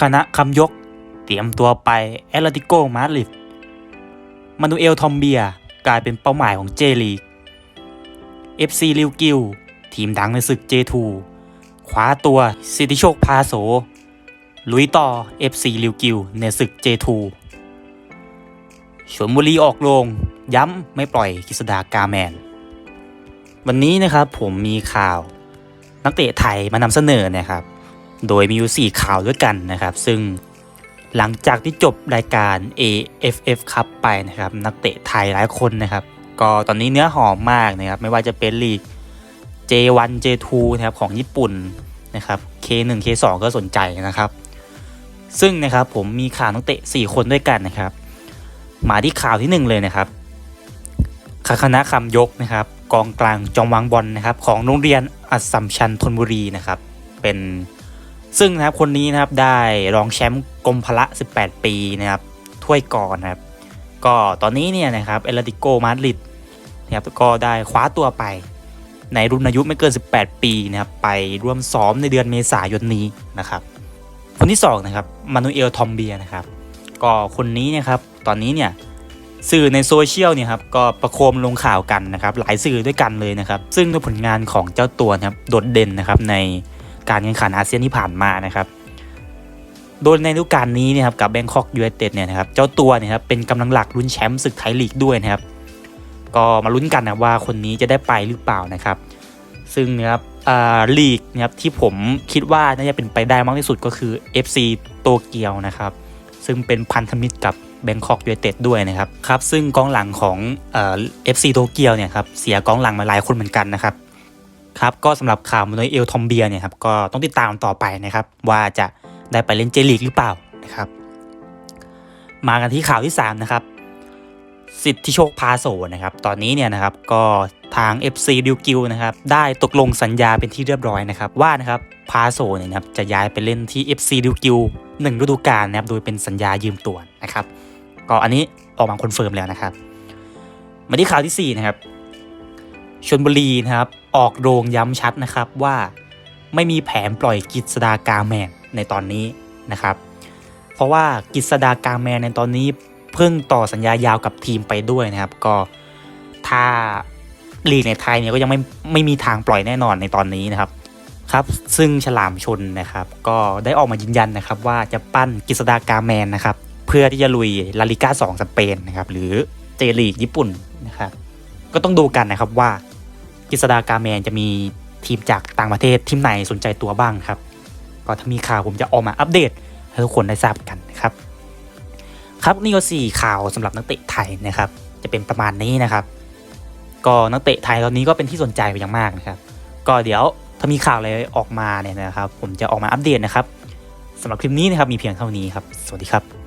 คณะคำยก เตรียมตัวไปแอตเลติโกมาดริดมานูเอลทอมเบียกลายเป็นเป้าหมายของเจลีก FC ลิวกิวทีมดังในศึก J2 คว้าตัวสิทธิโชคพาโส ลุยต่อ FC ลิวกิวในศึก J2 ชวนบุรีออกโรง ย้ำไม่ปล่อยกฤษดากาแมน วันนี้นะครับผมมีข่าว นักเตะไทยมานำเสนอนะครับ โดยมีอยู่ 4 ข่าวด้วยกันนะครับ ซึ่งหลังจากที่จบรายการ AFF ครับไปนะครับ นักเตะไทยหลายคนนะครับ ก็ตอนนี้เนื้อหอมมากนะครับ ไม่ว่าจะเป็นลีก J1 J2 นะครับของญี่ปุ่นนะครับ K1 K2 ก็สนใจนะครับ ซึ่งนะครับผมมีข่าวนักเตะ 4 คนด้วยกันนะครับ มาที่ข่าวที่ 1 เลยนะครับคคณะคำยกนะครับ กองกลางจอมวางบอลนะครับ ของโรงเรียนอัสสัมชัญธนบุรีนะครับ เป็น ซึ่งนะครับคนนี้นะครับได้รองแชมป์กรมพละ 18 ปีนะครับถ้วยก่อนนะครับ ก็ตอนนี้เนี่ยนะครับเอลติโกมาดริดนะครับก็ได้คว้าตัวไป ในรุ่นอายุไม่เกิน 18 ปีนะครับไปร่วมซ้อมในเดือนเมษายนนี้นะครับ คนที่2นะครับมานูเอลทอมเบียนะครับ ก็คนนี้นะครับตอนนี้เนี่ยสื่อในโซเชียลเนี่ยครับก็ประโคมลงข่าวกันนะครับหลายสื่อด้วยกันเลยนะครับ ซึ่งผลงานของเจ้าตัวนะครับโดดเด่นนะครับใน การแข่งขันอาเซียนที่ผ่านมานะครับ โดยในฤดูกาลนี้เนะครับกับแบงคอกยูไนเต็ดเนี่ยนะครับเจ้าตัวเนี่ยครับเป็นกำลังหลักลุ้นแชมป์ศึกไทยลีกด้วยนะครับ ก็มาลุ้นกันนะว่าคนนี้จะได้ไปหรือเปล่านะครับ ซึ่งนะครับลีกนะครับที่ผมคิดว่าน่าจะเป็นไปได้มากที่สุดก็คือ FC โตเกียวนะครับ ซึ่งเป็นพันธมิตรกับแบงคอกยูไนเต็ดด้วยนะครับครับซึ่งกองหลังของเอฟซีโตเกียวเนี่ยครับเสียกองหลังมาหลายคนเหมือนกันนะครับ ครับก็สำหรับข่าวมานเอลทอมเบียเนี่ยครับก็ต้องติดตามต่อไปนะครับ ว่าจะได้ไปเล่นเจลีกหรือเปล่านะครับ มากันที่ข่าวที่ 3 นะครับ สิทธิโชคพาโสนะครับ ตอนนี้เนี่ยนะครับก็ทาง FC ดิวกิวนะครับได้ตกลงสัญญาเป็นที่เรียบร้อยนะครับว่านะครับพาโซเนี่ยนะครับจะย้ายไปเล่นที่ FC ดิวกิวหนึ่งฤดูกาลนะครับโดยเป็นสัญญายืมตัวนะครับก็อันนี้ออกมาคอนเฟิร์มแล้วนะครับ มาที่ข่าวที่4นะครับชนบุรีนะครับ ออกโรงย้ำชัดนะครับว่าไม่มีแผนปล่อยกิษดากาแมนในตอนนี้นะครับ เพราะว่ากิษดากาแมนในตอนนี้เพิ่งต่อสัญญายาวกับทีมไปด้วยนะครับ ก็ถ้าลีกในไทยเนี่ยก็ยังไม่ไม่มีทางปล่อยแน่นอนในตอนนี้นะครับครับ ซึ่งฉลามชนนะครับ ก็ได้ออกมายืนยันนะครับว่าจะปั้นกิษดากาแมนนะครับ เพื่อที่จะลุยลาลิก้า2สเปนนะครับ หรือเจลีกญี่ปุ่นนะครับ ก็ต้องดูกันนะครับว่า กิษดากาแมนจะมีทีมจากต่างประเทศทีมไหนสนใจตัวบ้างครับ ก็ถ้ามีข่าวผมจะออกมาอัปเดตให้ทุกคนได้ทราบกันนะครับ ครับนี่ก็สี่ข่าวสำหรับนักเตะไทยนะครับ จะเป็นประมาณนี้นะครับ ก็นักเตะไทยตอนนี้ก็เป็นที่สนใจไปอย่างมากนะครับ ก็เดี๋ยวถ้ามีข่าวอะไรออกมาเนี่ยนะครับ ผมจะออกมาอัปเดตนะครับสำหรับคลิปนี้นะครับมีเพียงเท่านี้ครับ สวัสดีครับ